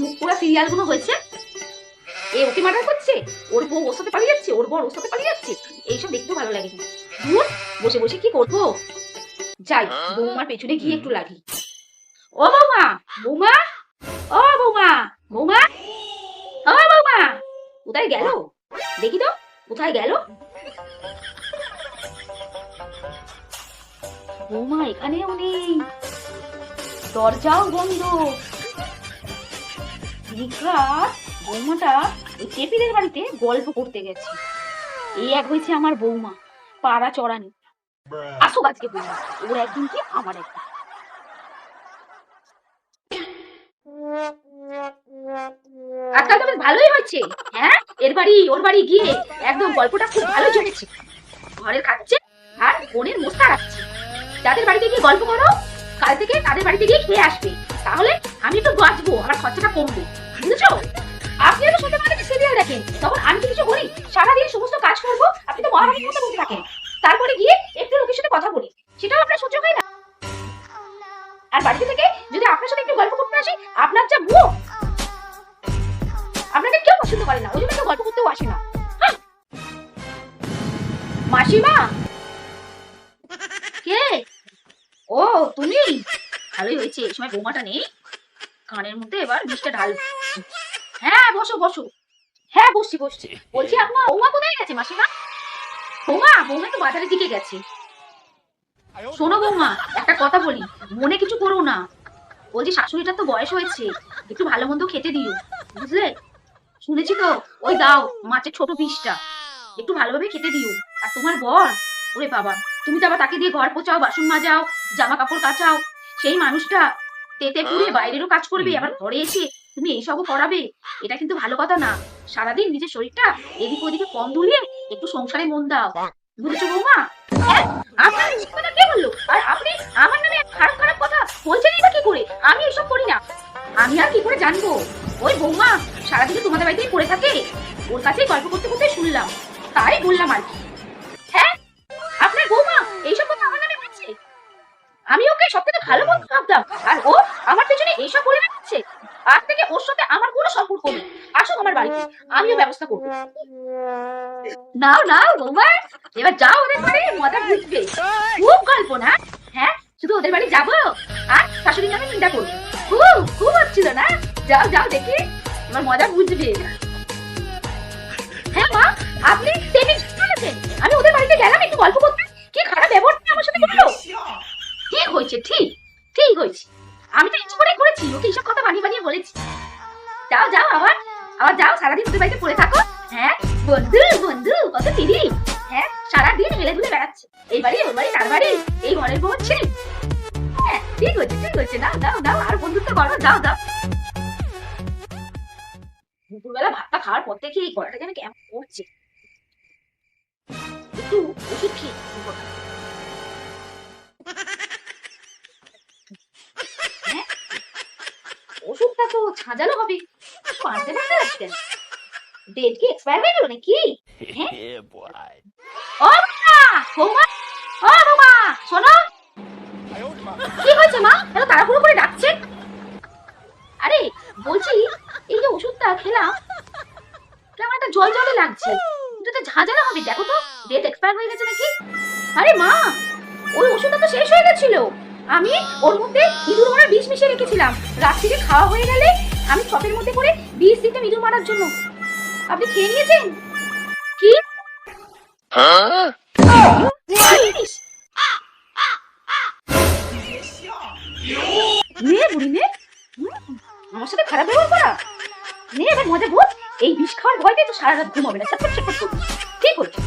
মুখ পোড়া হয়েছে? এ ওকে মার্ডার করছে? ওর বউ ওর সাথে পালিয়ে যাচ্ছে? ওর বর ওর সাথে পালিয়ে যাচ্ছে? এইসব দেখতেও ভালো লাগে বসে বসে কি করব? যাই বৌমার পেছনে গিয়ে একটু লাগি। ও বৌমা বৌমা? ও বৌমা বৌমা? ও বৌমা কোথায় গেল? দেখি তো কোথায় গেল? বৌমা এখানেও নেই। দরজাও বন্ধ। বৌমাটা ওই চেপিদের বাড়িতে গল্প করতে গেছে। এই এক হয়েছে আমার বৌমা, পাড়া চড়ানি। আসুক আজকে বৌমা, ওর একদিন কি আমার একদিন আজকাল তো বেশ ভালোই হচ্ছে হ্যাঁ? এর বাড়ি, ওর বাড়ি গিয়ে একদম গল্পটা খুব ভালো চলেছে। ঘরের খাচ্ছে আর বোনের মোস্তা রাখছে। যাদের বাড়িতে গিয়ে গল্প করো, কাল থেকে তাদের বাড়িতে গিয়ে খেয়ে আসবে। তাহলে আমি একটু বাঁচবো, আমার খরচাটা কমবে। বুঝেছ? আপনি তো সত্যি মানে সিরিয়াল দেখেন? তখন আমি কিছু করি? সারাদিন সমস্ত কাজ করব, আপনি তো মহারানীর মতো বসে থাকেন। তারপরে গিয়ে একটু লোকের সাথে কথা বলি। সেটাও আপনার সহ্য হয় না। আর বাড়িতে থেকে যদি আপনার সাথে একটু গল্প করতে আসি, আপনার যা মুখ! আপনাকে কেউ পছন্দ করে না, ওই জন্য গল্প করতেও আসে না। মাসিমা! কে? ও, তুমি? ভালোই হয়েছে, এই সময় বৌমাটা নেই। কানের মধ্যে এবার বিষটা ঢাল। হ্যাঁ বসো বসো। হ্যাঁ বসছি বসছি। বলছি আপনার বৌমা কোথায় গেছে মাসিমা? বৌমা বৌমা তো বাজারের দিকে গেছে। শোনো বৌমা একটা কথা বলি মনে কিছু করো না। বলছি শাশুড়িটার তো বয়স হয়েছে একটু ভালো মন্দ খেতে দিও বুঝলে? শুনেছি তো ওই দাও মাছের ছোট পিসটা একটু ভালোভাবে খেতে দিও। আর তোমার বর ওরে বাবা তুমি তো আবার তাকে দিয়ে ঘর পোছাও বাসন মাজাও জামা কাপড় কাচাও। সেই মানুষটা তেতে পুড়ে বাইরেরও কাজ করবে আবার ঘরে এসে তুমি এইসবও করাবে? এটা কিন্তু ভালো কথা না। সারাদিন নিজের শরীরটা এদিক ওদিকে কম দুলিয়ে একটু সংসারে মন দাও। বুঝেছ বৌমা? হ্যাঁ? আপনার কে বলল? আর আপনি আমার নামে খারাপ খারাপ কথা বলছেনই বা কি করে? আমি এসব করি না। আমি আর কি করে জানব? ওই বৌমা, সারাদিনে তোমাদের বাড়িতেই পড়ে থাকে। ওর কাছেই গল্প করতে করতে শুনলাম। তাই বললাম আর কি। হ্যাঁ? আপনার বৌমা এইসব কথা আমার নামে বলছে? আমি ওকে সব থেকে ভালো বন্ধু ভাবতাম। আর ও আমার পেছনে এইসব বলে বেড়াচ্ছে? ওর সাথে আমার কোনো সম্পর্ক নেই। আমার বাড়িতে, আমিও ব্যবস্থা করব। নাও নাও, বৌমা, এবার যাও ওদের বাড়ি, মজা বুঝবে খুব গল্প না? হ্যাঁ শুধু ওদের বাড়ি যাব? আর শাশুড়ির চিন্তা করব। খুব খুব হচ্ছিল না? যাও যাও দেখি মজা বুঝবে হ্যাঁ মা, আপনি আমি ওদের বাড়িতে গেলাম, একটু গল্প করতে। কি খারাপ ব্যবহার আমার সাথে করল? ঠিক হয়েছে, ঠিক। যাও যাও আবার। আবার যাও, সারাদিন ওদের বাড়িতে পড়ে থাকো। হ্যাঁ বন্ধু বন্ধু, কত দিদি। হ্যাঁ সারাদিন হেলে ধুলে বেড়াচ্ছে। এই বাড়ি ওই বাড়ি, তার বাড়ি, এই ঘরের বউ হচ্ছে। হ্যাঁ ঠিক হয়েছে ঠিক হয়েছে দাও দাও দাও, আর বন্ধুত্ব করো, দাও দাও। দুপুরবেলা ভাতটা খাওয়ার পর থেকে এই গলাটা যেন কেমন করছে। একটু ওষুধ খেয়ে হ্যাঁ? ওষুধটা তো ছাঁজালো হবে। পারতে পারতে যাচ্ছে ডেট কি এক্সপায়ার হয়ে গেল নাকি? ও বৌমা বৌমা ও বৌমা শোনো। কি হয়েছে মা? এত তাড়াহুড়ো করে ডাকছে আরে বলছি এই যে ওষুধটা খেলাম কেমন একটা জল জলে লাগছে। এটা ঝাঁঝালো হবে দেখো তো। ডেট এক্সপায়ার হয়ে গেছে নাকি? আরে মা ওই ওষুধটা তো শেষ হয়ে গেছিল। আমি ওর মধ্যে ইঁদুর মারার বিষ মিশিয়ে রেখেছিলাম। রাত্রিরে খাওয়া হয়ে গেলে আমি চপের মধ্যে করে বিষ দিতাম ইঁদুর মারার জন্য। আপনি খেয়ে নিয়েছেন? কি? নে বুড়ি, নে। আমার সাথে খারাপ ব্যবহার করা। নে, এবার মজা বোঝ এই বিষ খাওয়ার ভয়তে তো সারা রাত ঘুমাবে না। ঠিক হয়েছে